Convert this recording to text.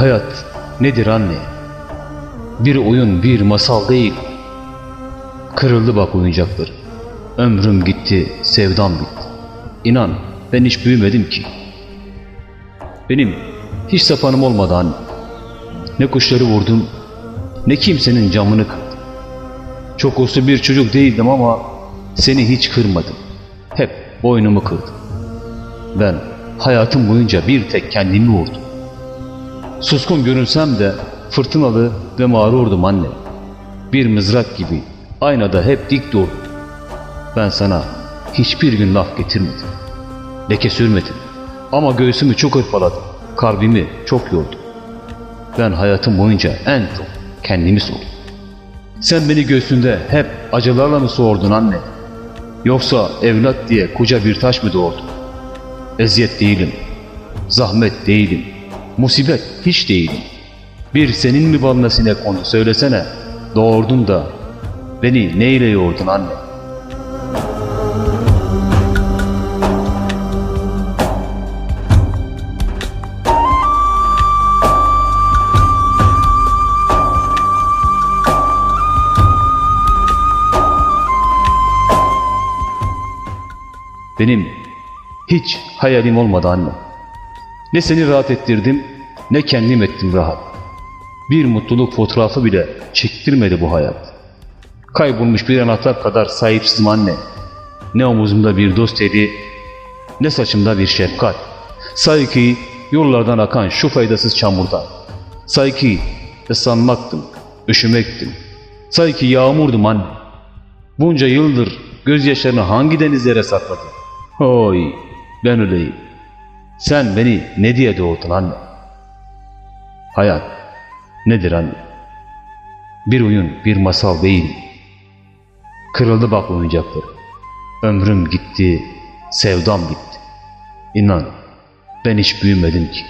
Hayat nedir anne? Bir oyun, bir masal değil. Kırıldı bak oyuncaklar. Ömrüm gitti, sevdam bitti. İnan ben hiç büyümedim ki. Benim hiç sapanım olmadı anne. Ne kuşları vurdum, ne kimsenin camını kırdım. Çok uslu bir çocuk değildim ama seni hiç kırmadım. Hep boynumu kırdım. Ben hayatım boyunca bir tek kendimi vurdum. Suskun görünsem de fırtınalı ve mağrurdum anne. Bir mızrak gibi aynada hep dik durdum. Ben sana hiçbir gün laf getirmedim. Leke sürmedim. Ama göğsümü çok hırpaladım. Kalbimi çok yordum. Ben hayatım boyunca en çok kendimi sordum. Sen beni göğsünde hep acılarla mı soğurdun anne? Yoksa evlat diye koca bir taş mı doğurdun? Eziyet değilim, zahmet değilim, musibet hiç değilim. Bir senin mi balına sinek onu söylesene. Doğurdun da beni neyle yoğurdun anne? Benim hiç hayalim olmadı anne. Ne seni rahat ettirdim ne kendim ettim rahat. Bir mutluluk fotoğrafı bile çektirmedi bu hayat. Kaybolmuş bir anahtar kadar sahipsizim anne. Ne omuzumda bir dost eli, ne saçımda bir şefkat. Say ki yollardan akan şu faydasız çamurda. Say ki ıslanmaktım, üşümektim. Say ki yağmurdum anne. Bunca yıldır gözyaşlarını hangi denizlere sakladın? Oy ben öleyim. Sen beni ne diye doğurdun anne? Hayat nedir anne? Bir oyun, bir masal değil. Kırıldı bak oyuncakları. Ömrüm gitti, sevdam bitti. İnan ben hiç büyümedim ki.